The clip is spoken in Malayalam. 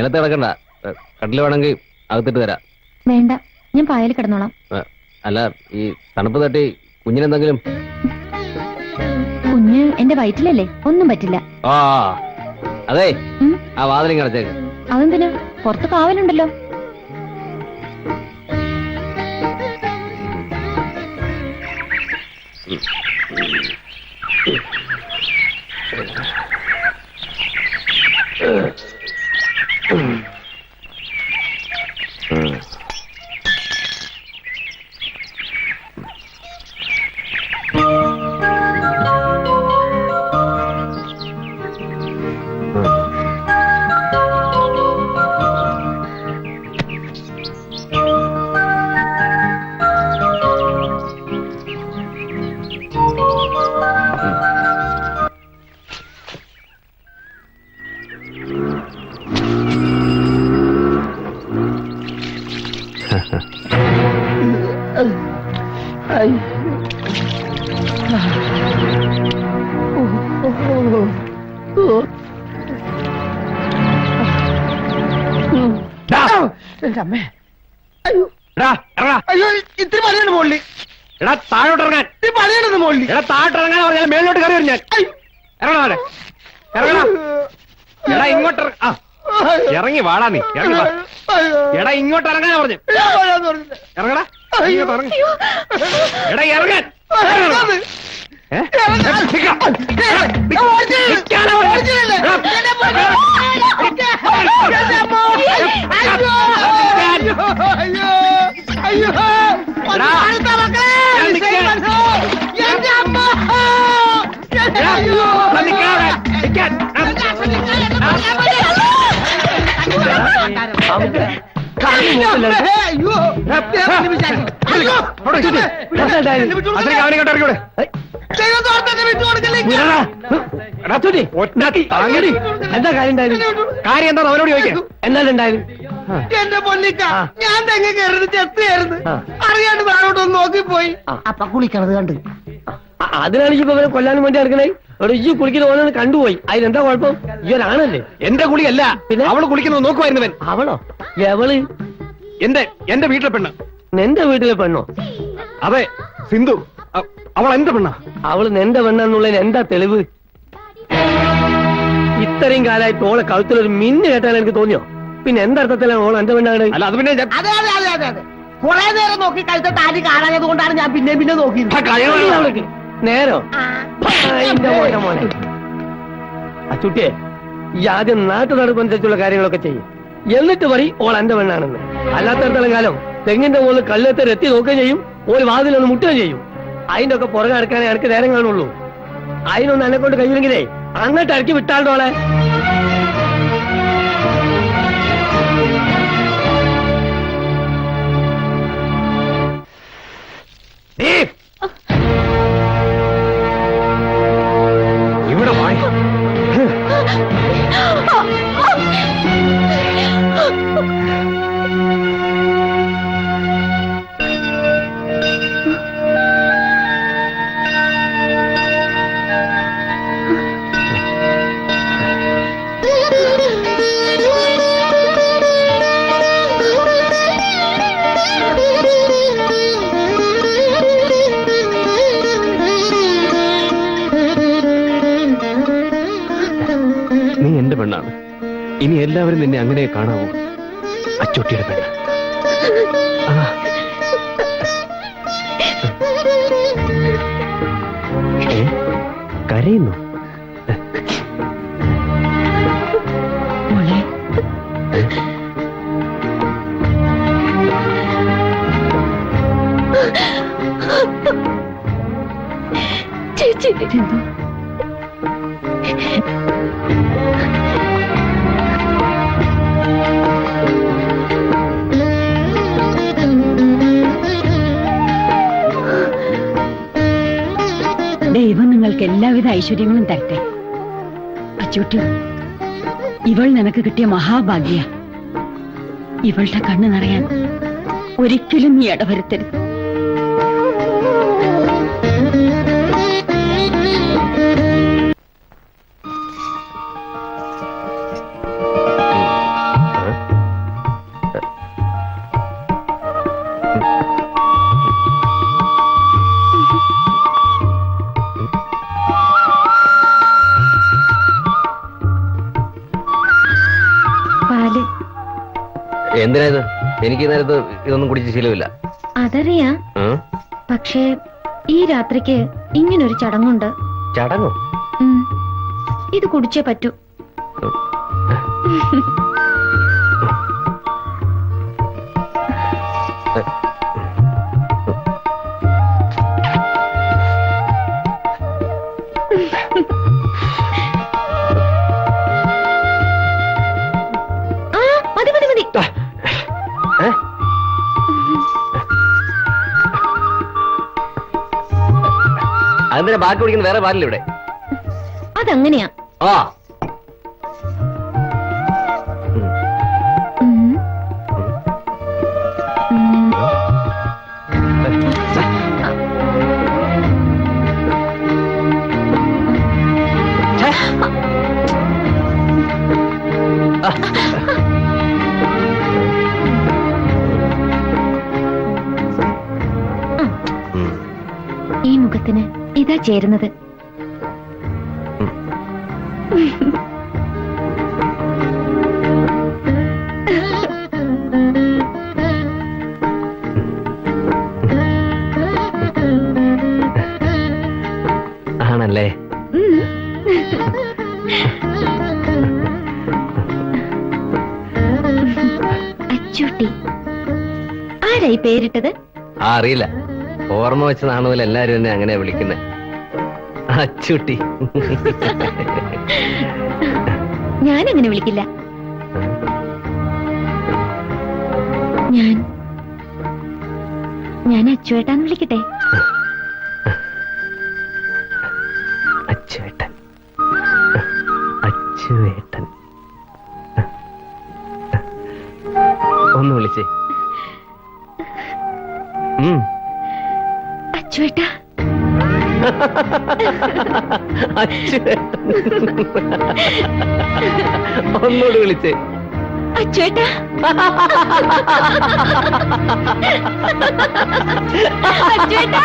നിലത്ത് കിടക്കണ്ട. കടൽ കട്ടിൽ വേണമെങ്കിൽ അകത്തിട്ട് തരാം. വേണ്ട ഞാൻ പായൽ കിടന്നോളാം. അല്ല ഈ തണുപ്പ് തട്ടി കുഞ്ഞിനെന്തെങ്കിലും? കുഞ്ഞ് എന്റെ വയറ്റിലല്ലേ? ഒന്നും പറ്റില്ല. ആ അതെ ആ വാതിലും കിടച്ചേക്ക്. അതെന്തിനാ? പുറത്ത് കാവലുണ്ടല്ലോ എന്റെ അമ്മേ. ഇറങ്ങടാ. അയ്യോ ഇത്തിരി പണിയാണ് മുകളിൽ എടാ താഴോട്ട് ഇറങ്ങാൻ. ഇത്തിരി പണിയാണ് മുകളിൽ എടാ താഴോട്ട് ഇറങ്ങാൻ പറഞ്ഞാൽ മേലോട്ട് കയറി ഞാൻ. ഇറങ്ങണ അവനെ ഇറങ്ങണ എടാ ഇങ്ങോട്ട് ആ, ഇറങ്ങി വാടാ നീ. ഇറങ്ങി വാ. എടാ ഇങ്ങോട്ട് ഇറങ്ങാനാ പറഞ്ഞു. ഇറങ്ങടാ. ഇങ്ങോട്ട് ഇറങ്ങി. എടാ ഇറങ്ങാൻ. ഇറങ്ങ്. ഏ? എന്താ കാര്യം എന്താ അവനോട് ചോദിക്കാം. എന്നാലും ഉണ്ടായിരുന്നു എന്റെ പൊന്നിക്ക ഞാൻ തെങ്ങ് കയറി ചെത്തുകയായിരുന്നു അറിയാണ്ട് താഴോട്ടൊന്ന് നോക്കിപ്പോയി അപ്പൊ കുളിക്കണത് കണ്ട്. അതിനാണ് ഇപ്പൊ ഇവരെ കൊല്ലാൻ വേണ്ടി ഇറങ്ങണേ ഒരു ഈ കുളിക്കുന്ന ഓനെ കണ്ടുപോയി. അതിനെന്താ കുഴപ്പം? ഇവരാണല്ലേ എന്റെ കുളിയല്ല. പിന്നെ? അവൾ കുളിക്കുന്നത് നോക്കുമായിരുന്നവൻ അവളോ? എവൾ? എന്റെ എന്റെ വീട്ടിലെ പെണ്ണ്. നിന്റെ വീട്ടിലെ പെണ്ണോ? അതെ സിന്ധു. അവൾ എന്റെ പെണ്ണ? അവൾ നിന്റെ പെണ്ണെന്നുള്ളതിന് എന്താ തെളിവ്? ഇത്രയും കാലമായിട്ട് ഓളെ കഴുത്തിലൊരു മിന്ന് കേട്ടാൽ എനിക്ക് തോന്നിയോ? പിന്നെ എന്തർത്ഥത്തിലാണ് ഓൾ എന്റെ പെണ്ണാണ്? അല്ല അത് പിന്നെ ഞാൻ- അതെ അതെ അതെ അതെ അതെ. കുറെ നേരം നോക്കി കഴുത്ത താലി കാണാഞ്ഞത് കൊണ്ടാണ് ഞാൻ പിന്നെ പിന്നെ നോക്കിയത് ആ അവൾക്ക് നേരോ? മോനെ മോനെ. അച്ചുട്ടിയെ ഈ ആദ്യം നാട്ടു നടപ്പനുസരിച്ചുള്ള കാര്യങ്ങളൊക്കെ ചെയ്യും. എന്നിട്ട് പറയും ഓൾ എന്റെ പെണ്ണാണെന്ന്. അല്ലാത്തടത്തോളം കാലം തെങ്ങിന്റെ മുകളിൽ കള്ളത്തിൽ എത്തി നോക്കുകയും ചെയ്യും. ഒരു വാതിലൊന്ന് മുട്ടുകയും ചെയ്യും. അതിന്റെ ഒക്കെ പുറകെ അടക്കാനേ എനിക്ക് നേരം കാണുള്ളൂ. അതിനൊന്നും എന്നെ കൊണ്ട് കഴിയില്ലെങ്കിലേ അങ്ങോട്ട് ഇറക്കി വിട്ടാളോളെ ഇനി എല്ലാവരും നിന്നെ അങ്ങനെ കാണാവൂ. അച്ചോട്ടിയുടെ പെണ്ണ്? കരയുന്നു? ചേച്ചി. ദൈവം നിങ്ങൾക്ക് എല്ലാവിധ ഐശ്വര്യങ്ങളും തരട്ടെ. അച്ചൂട്ടി ഇവൾ നിനക്ക് കിട്ടിയ മഹാഭാഗ്യ. ഇവളുടെ കണ്ണ് നിറയാൻ ഒരിക്കലും നീ ഇടവരുത്തരുത്. എന്തിനാ ഇത് എനിക്ക് നേരത്ത് ഇതൊന്നും കുടിച്ച് ശീലമില്ല. അതറിയാം. പക്ഷേ ഈ രാത്രിക്ക് ഇങ്ങനൊരു ചടങ്ങുണ്ട്. ചടങ്ങോ? ഇത് കുടിച്ചേ പറ്റൂ. അതെന്തിനാ ബാക്കി കുടിക്കുന്ന വേറെ പാലില്ല ഇവിടെ അതങ്ങനെയാ ആ ചേരുന്നത്. ആണല്ലേ? അച്ചൂട്ടി ആരായി പേരിട്ടത്? ആ അറിയില്ല. ഓർമ്മ വെച്ചതാണോ എല്ലാരും എന്നെ അങ്ങനെ വിളിക്കുന്നത് അച്ചുട്ടി. ഞാൻ അങ്ങനെ വിളിക്കില്ല. ഞാൻ ഞാൻ അച്ചുവേട്ടാന്ന് വിളിക്കട്ടെ? അച്ചുവേട്ടൻ. അച്ചുവേട്ടൻ. ഒന്ന് വിളിച്ചേ. അച്ചുവേട്ടാ. ഒന്നുകൂടി വിളിച്ചേ അച്ചേട്ടാ അച്ചേട്ടാ അച്ചേട്ടാ